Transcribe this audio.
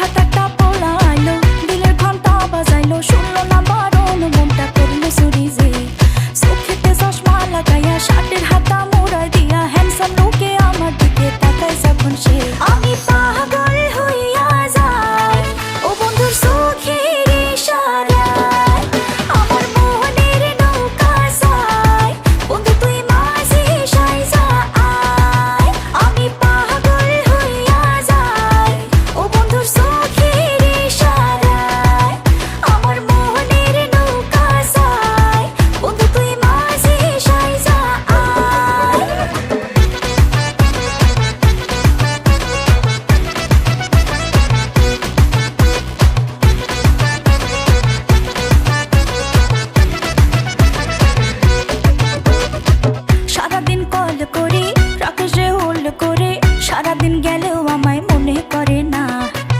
হঠাৎ একটা পোলা আইলো দিলের ঘণ্টা বাজাইলো, শুনলো না বারণ, মনটা করল সুরি যে। চোখেতে চশমা লাগাইয়া শার্টের হাতা মোড়ায় দিয়া হ্যান্ডসাম লোকে আমার দিকে তাকায় যখন সে। আমি পাহাড় করে প্রকাশে হোল্ড করে সারাদিন গেলেও